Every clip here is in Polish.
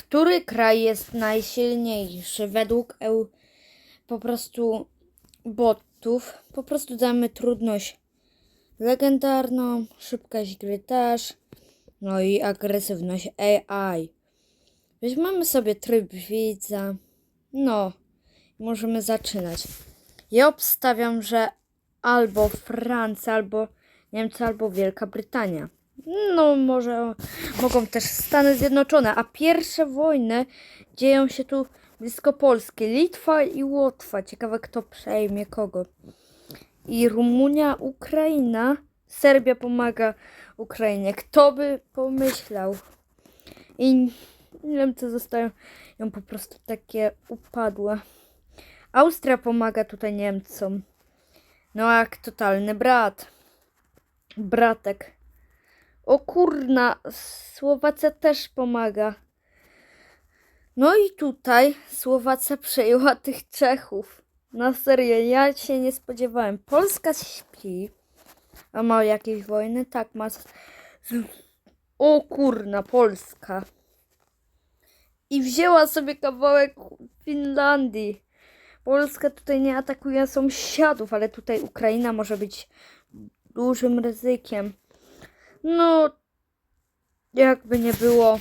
Który kraj jest najsilniejszy według EU? Po prostu botów. Po prostu damy trudność legendarną, szybkość gry też, no i agresywność AI. Weźmiemy sobie tryb widza. No, możemy zaczynać. Ja obstawiam, że albo Francja, albo Niemcy, albo Wielka Brytania. No, może mogą też Stany Zjednoczone, a pierwsze wojny dzieją się tu blisko Polski. Litwa i Łotwa. Ciekawe, kto przejmie kogo. I Rumunia, Ukraina. Serbia pomaga Ukrainie. Kto by pomyślał? I Niemcy zostają ją po prostu takie upadłe. Austria pomaga tutaj Niemcom. No jak totalny brat. Bratek. O kurna, Słowacja też pomaga. No i tutaj Słowacja przejęła tych Czechów. Na serio, ja się nie spodziewałem. Polska śpi. A ma jakieś wojny? Tak, ma. O kurna, Polska. I wzięła sobie kawałek Finlandii. Polska tutaj nie atakuje sąsiadów, ale tutaj Ukraina może być dużym ryzykiem. No, jakby nie było.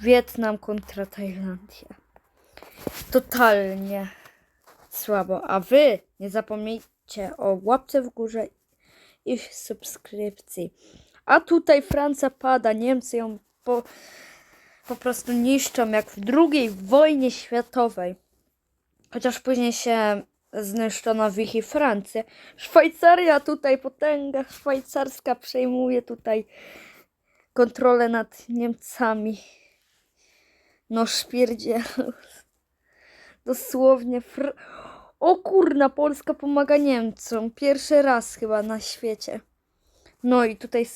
Wietnam kontra Tajlandia. Totalnie słabo. A wy nie zapomnijcie o łapce w górze i subskrypcji. A tutaj Francja pada, Niemcy ją po, po prostu niszczą jak w II wojnie światowej. Chociaż później się zniszczono w ich i Francję. Szwajcaria tutaj, potęga szwajcarska przejmuje tutaj kontrolę nad Niemcami. No szpierdzie. Dosłownie. Fr- o kurna, Polska pomaga Niemcom. Pierwszy raz chyba na świecie. No i tutaj,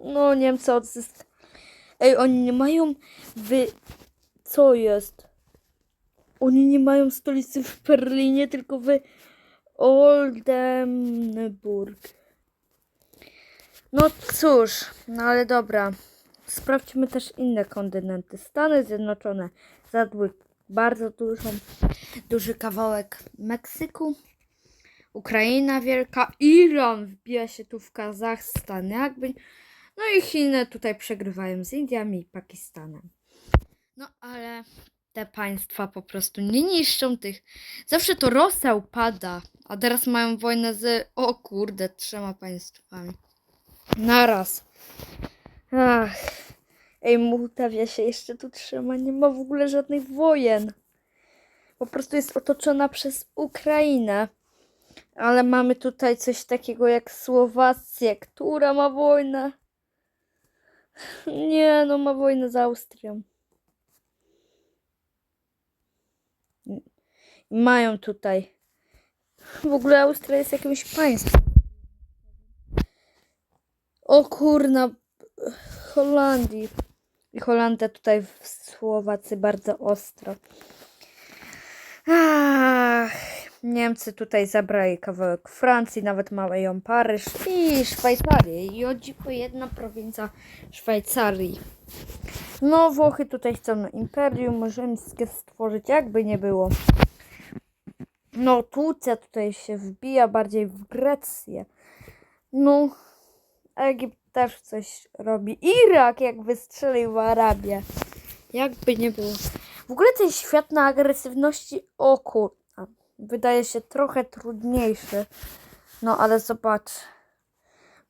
no Niemcy odzyskają. Ej, oni nie mają wy... Co jest? Oni nie mają stolicy w Berlinie, tylko w Oldenburg. No cóż, no ale dobra. Sprawdźmy też inne kontynenty. Stany Zjednoczone zadły bardzo dużą, duży kawałek Meksyku. Ukraina wielka, Iran wbija się tu w Kazachstan, jakby. No i Chiny tutaj przegrywają z Indiami i Pakistanem. No ale te państwa po prostu nie niszczą tych. Zawsze to Rosja upada, a teraz mają wojnę z, o kurde, trzema państwami. Naraz. Ach. Ej, Mołdawia się jeszcze tu trzyma, nie ma w ogóle żadnych wojen. Po prostu jest otoczona przez Ukrainę. Ale mamy tutaj coś takiego jak Słowację, która ma wojnę. Nie, no ma wojnę z Austrią. Mają tutaj. W ogóle Austria jest jakimś państwem. O kurna, Holandii. I Holandia tutaj w Słowacji bardzo ostro. Ach, Niemcy tutaj zabrali kawałek Francji, nawet mają ją Paryż i Szwajcarię. I o dziwo jedna prowincja Szwajcarii. No, Włochy tutaj chcą Imperium Rzymskie stworzyć, jakby nie było. No, Turcja tutaj się wbija bardziej w Grecję. No, Egipt też coś robi. Irak jak wystrzelił w Arabię. Jakby nie było. W ogóle ten świat na agresywności o kurwa, wydaje się trochę trudniejszy. No ale zobacz.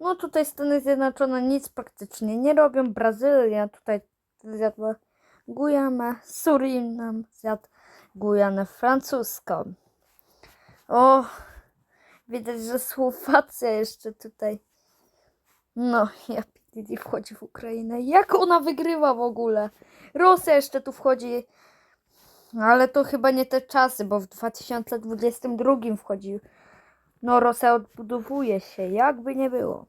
No tutaj Stany Zjednoczone nic praktycznie nie robią. Brazylia tutaj zjadła Gujanę. Surinam zjadł Gujanę francuską. O, widać, że Słowacja jeszcze tutaj. No, ja PDD wchodzi w Ukrainę. Jak ona wygrywa w ogóle? Rosja jeszcze tu wchodzi. Ale to chyba nie te czasy, bo w 2022 wchodzi. No, Rosja odbudowuje się, jakby nie było.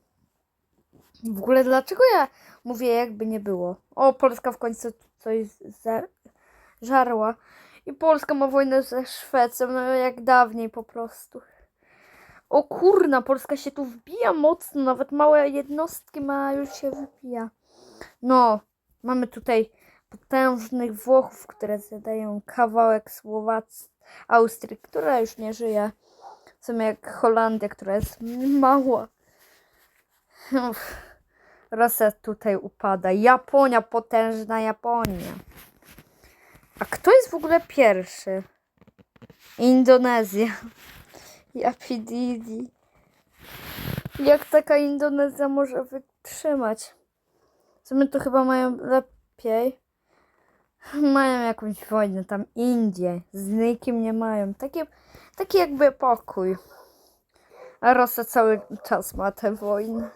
W ogóle dlaczego ja mówię, jakby nie było? O, Polska w końcu coś za- żarła. I Polska ma wojnę ze Szwecją, no jak dawniej po prostu. O kurna, Polska się tu wbija mocno, nawet małe jednostki ma, już się wybija. No, Mamy tutaj potężnych Włochów, które zadają kawałek Słowacji, Austrii, która już nie żyje. Są jak Holandia, która jest mała. Rosja tutaj upada. Japonia, potężna Japonia. A kto w ogóle pierwszy? Indonezja. Japididi. Jak taka Indonezja może wytrzymać? Sumie to chyba mają lepiej. Mają jakąś wojnę, tam Indie. Z nikim nie mają. Takie, taki jakby pokój. A Rosja cały czas ma te wojny.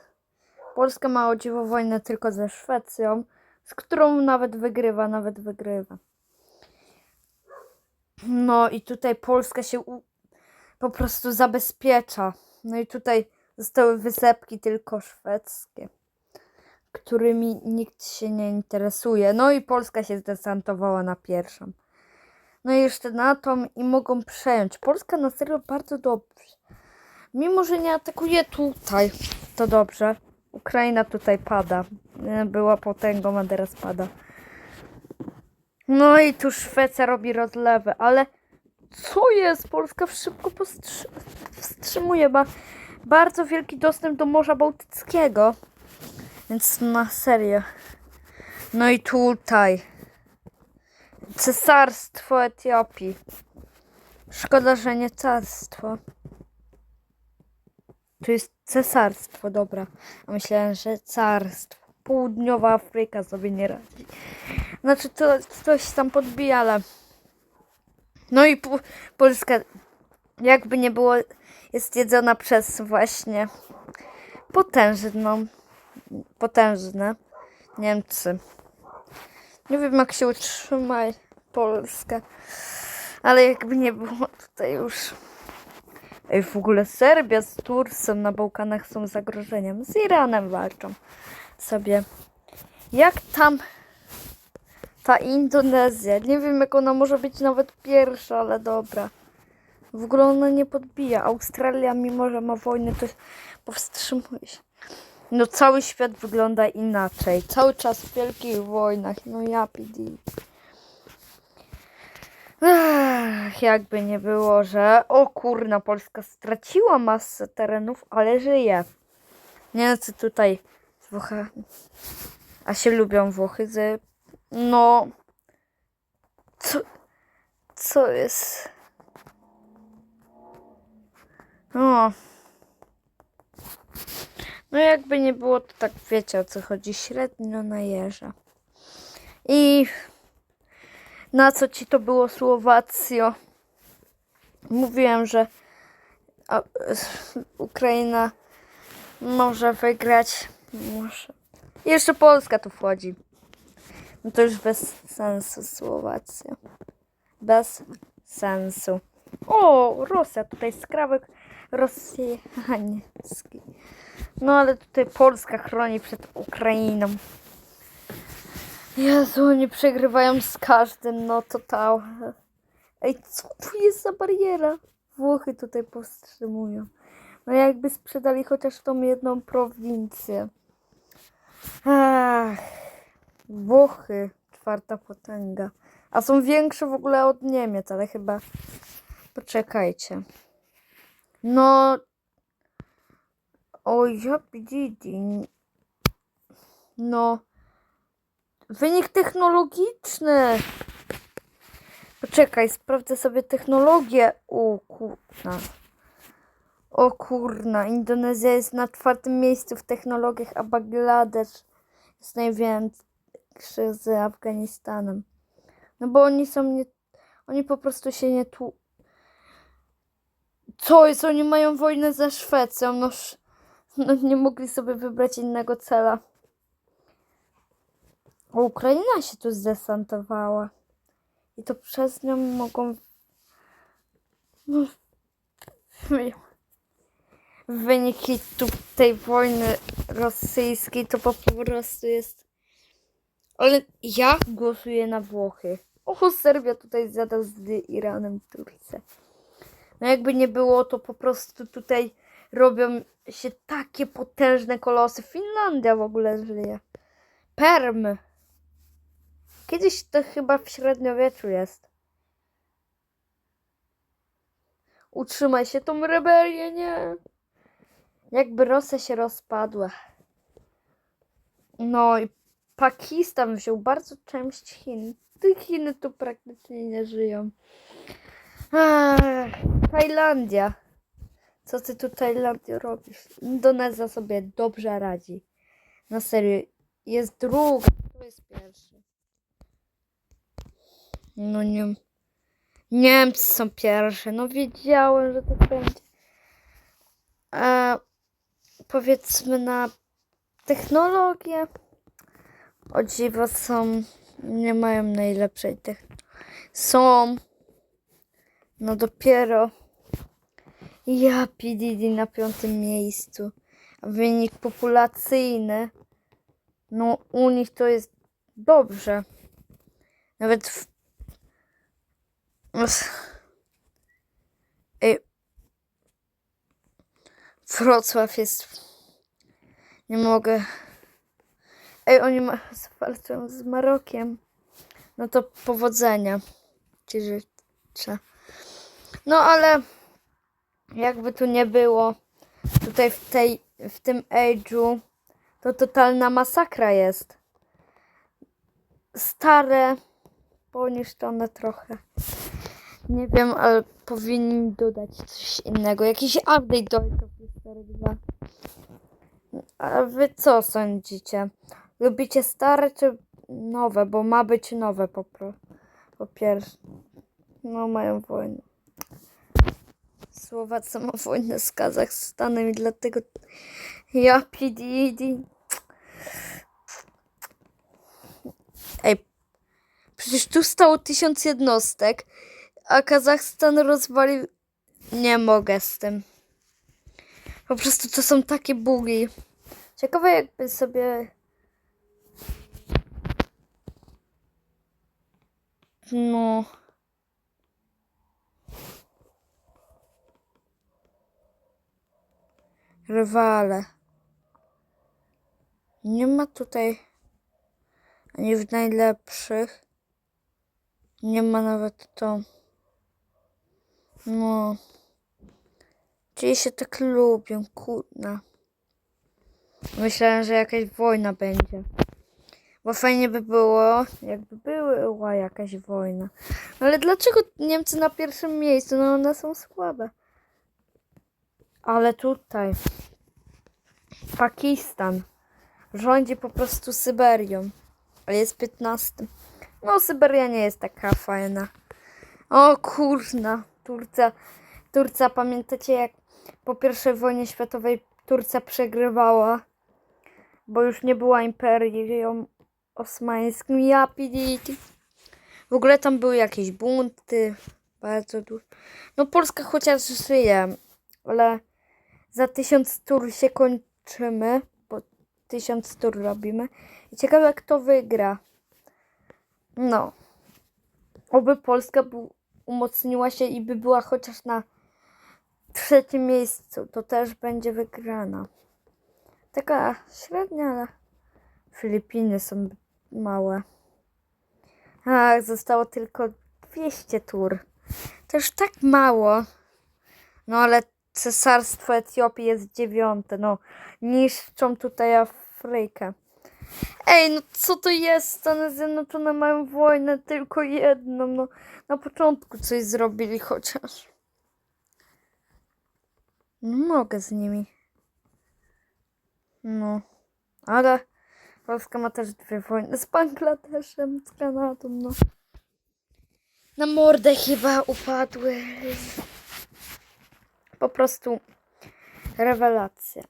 Polska ma o dziwo wojnę tylko ze Szwecją, z którą nawet wygrywa, nawet wygrywa. No i tutaj Polska się po prostu zabezpiecza. No i tutaj zostały wysepki tylko szwedzkie, którymi nikt się nie interesuje. No i Polska się zdesantowała na pierwszą. No i jeszcze na tą i mogą przejąć. Polska na serio bardzo dobrze. Mimo, że nie atakuje tutaj, to dobrze. Ukraina tutaj pada. Nie, Była potęgą, a teraz pada. No i tu Szwecja robi rozlewy, ale co jest? Polska szybko powstrzy- wstrzymuje, bardzo wielki dostęp do Morza Bałtyckiego. Więc na serio. No i tutaj. Cesarstwo Etiopii. Szkoda, że nie carstwo. Tu jest cesarstwo, dobra. A myślałem, że carstwo. Południowa Afryka sobie nie radzi. Znaczy, to coś tam podbija, ale... No i po, Polska, jakby nie było, jest jedzona przez właśnie potężną, potężne Niemcy. Nie wiem, jak się utrzyma Polska, ale jakby nie było tutaj już... Ej, w ogóle Serbia z Turcją na Bałkanach są zagrożeniem. Z Iranem walczą sobie. Jak tam ta Indonezja? Nie wiem, jak ona może być nawet pierwsza, ale dobra. W ogóle ona nie podbija. Australia, mimo że ma wojnę, to powstrzymuje się. No cały świat wygląda inaczej. Cały czas w wielkich wojnach. No ja pidi. Ech, jakby nie było, że o kurna, Polska straciła masę terenów, ale żyje. Niemcy tutaj z A się lubią Włochy z, no, co, co jest, no, no jakby nie było, to tak wiecie o co chodzi, średnio na jeża. I na co ci to było Słowacjo? Mówiłem, że Ukraina może wygrać. I jeszcze Polska tu wchodzi. No to już bez sensu Słowacja. Bez sensu. O, Rosja, tutaj skrawek rosyjski. No ale tutaj Polska chroni przed Ukrainą. Jezu, oni przegrywają z każdym, no total. Ej, co tu jest za bariera? Włochy tutaj powstrzymują. No jakby sprzedali chociaż tą jedną prowincję. Ach, Włochy, czwarta potęga. A są większe w ogóle od Niemiec, ale chyba... Poczekajcie. No... O, ja widzili. No... Wynik technologiczny. Poczekaj, sprawdzę sobie technologię. O kurna. O kurna, Indonezja jest na czwartym miejscu w technologiach, a Bangladesz jest największy z Afganistanem. No bo oni są nie... Oni po prostu się nie tu... Co jest? Oni mają wojnę ze Szwecją. No, sz... no nie mogli sobie wybrać innego cela. Ukraina się tu zdesantowała. I to przez nią mogą. No, Wyniki tu tej wojny rosyjskiej to po prostu jest. Ale ja głosuję na Włochy. O, Serbia tutaj zjada z Iranem Turcję. No jakby nie było, to po prostu tutaj robią się takie potężne kolosy. Finlandia w ogóle żyje. Perm. Kiedyś to chyba w średniowieczu jest. Utrzymaj się tą rebelię, nie? Jakby Rosja się rozpadła. No i Pakistan wziął bardzo część Chin. Te Chiny tu praktycznie nie żyją. Ach, Tajlandia. Co ty tu Tajlandio robisz? Indonezja sobie dobrze radzi. Na serio. Jest druga. To jest pierwszy. No nie. Niemcy są pierwsze. No wiedziałem, że tak będzie. A powiedzmy na technologię. O dziwo są. Nie mają najlepszej technologii. Są. No dopiero. Ja PDD na piątym miejscu. Wynik populacyjny. No u nich to jest dobrze. Nawet w... Wrocław jest... Nie mogę. Ej, oni ma... walczą z Marokiem. No to powodzenia. Ci życzę. No ale jakby tu nie było, tutaj w tej, w tym age'u to totalna masakra jest. Stare, poniszczone trochę. Nie wiem, ale powinni dodać coś innego. Jakiś update do Age of History 2. A wy co sądzicie? Lubicie stare czy nowe? Bo ma być nowe po, po pierwsze. No mają wojnę. Słowacja ma wojnę z Kazachstanem i dlatego ja PDD. Ej, przecież tu stało tysiąc jednostek, a Kazachstan rozwalił. Nie mogę z tym. Po prostu to są takie bugi. Ciekawe jakby sobie. No. Rywale. Nie ma tutaj ani w najlepszych. Nie ma nawet to. No. Czyli się tak lubią, kurna. Myślałem, że jakaś wojna będzie. Bo fajnie by było, jakby była jakaś wojna. No ale dlaczego Niemcy na pierwszym miejscu? No one są słabe. Ale tutaj Pakistan rządzi po prostu Syberią. Ale jest 15. No, Syberia nie jest taka fajna. O kurna, Turcja. Turcja, pamiętacie jak po I wojnie światowej Turcja przegrywała? Bo już nie była imperium osmańskim. Ja piditi. W ogóle tam były jakieś bunty. Bardzo dużo. No Polska chociaż żyje, ale za tysiąc tur się kończymy, bo tysiąc tur robimy. I ciekawe, kto wygra. No. Oby Polska bu- umocniła się i by była chociaż na trzecim miejscu. To też będzie wygrana. Taka średnia, ale Filipiny są małe. Ach, zostało tylko 200 tur. To już tak mało. No ale Cesarstwo Etiopii jest dziewiąte. No, niszczą tutaj Afrykę. Ej, no co to jest? Stany Zjednoczone mają wojnę tylko jedną. No, na początku coś zrobili chociaż. Mogę z nimi. No, ale Polska ma też dwie wojny z Bangladeszem, z Kanadą, no. Na mordę chyba upadły. Po prostu rewelacja.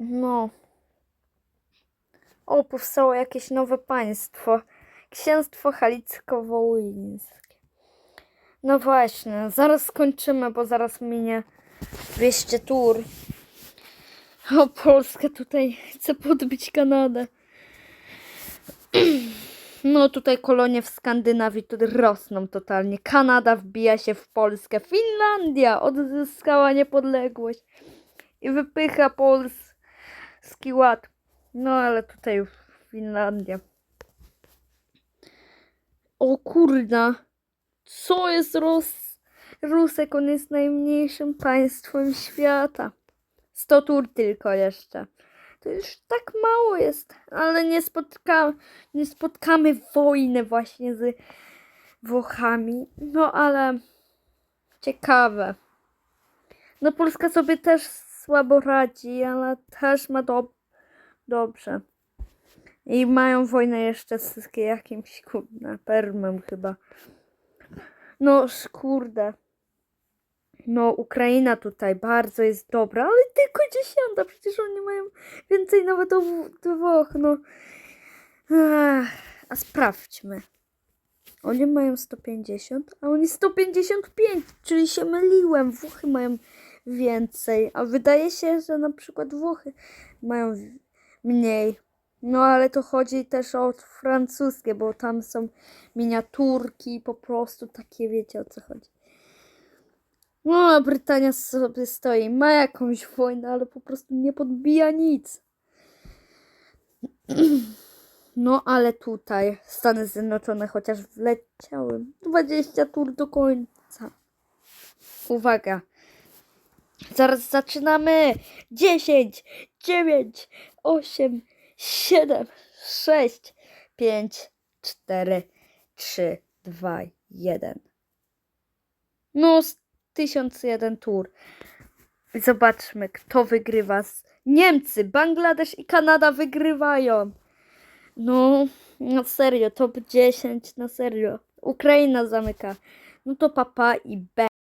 No. O, powstało jakieś nowe państwo. Księstwo Halicko-Wołyńskie. No właśnie, zaraz skończymy, bo zaraz minie 200 tur. O, Polska tutaj chce podbić Kanadę. No tutaj kolonie w Skandynawii to rosną totalnie. Kanada wbija się w Polskę. Finlandia odzyskała niepodległość i wypycha Pols polski ład. No ale tutaj już Finlandia. O kurna. Co jest Rus? Rusek, on jest najmniejszym państwem świata. 100 tur tylko jeszcze. To już tak mało jest, ale nie, spotka, nie spotkamy wojny właśnie z Włochami. No ale ciekawe. No Polska sobie też słabo radzi, ale też ma do, dobrze. I mają wojnę jeszcze z jakimś kurde, Permem chyba. No kurde. No Ukraina tutaj bardzo jest dobra, ale tylko dziesiąta, przecież oni mają więcej nawet od Włoch, no. A sprawdźmy. Oni mają 150, a oni 155, czyli się myliłem. Włochy mają więcej, a wydaje się, że na przykład Włochy mają mniej. No ale to chodzi też o francuskie, bo tam są miniaturki, po prostu takie wiecie o co chodzi. No, a Brytania sobie stoi, ma jakąś wojnę, ale po prostu nie podbija nic. No, ale tutaj Stany Zjednoczone chociaż wleciały 20 tur do końca. Uwaga. Zaraz zaczynamy. 10, 9, 8, 7, 6, 5, 4, 3, 2, 1. No, z 1001 tur. Zobaczmy, kto wygrywa. Niemcy, Bangladesz i Kanada wygrywają. No, na serio, top 10, na serio. Ukraina zamyka. No to papa i B.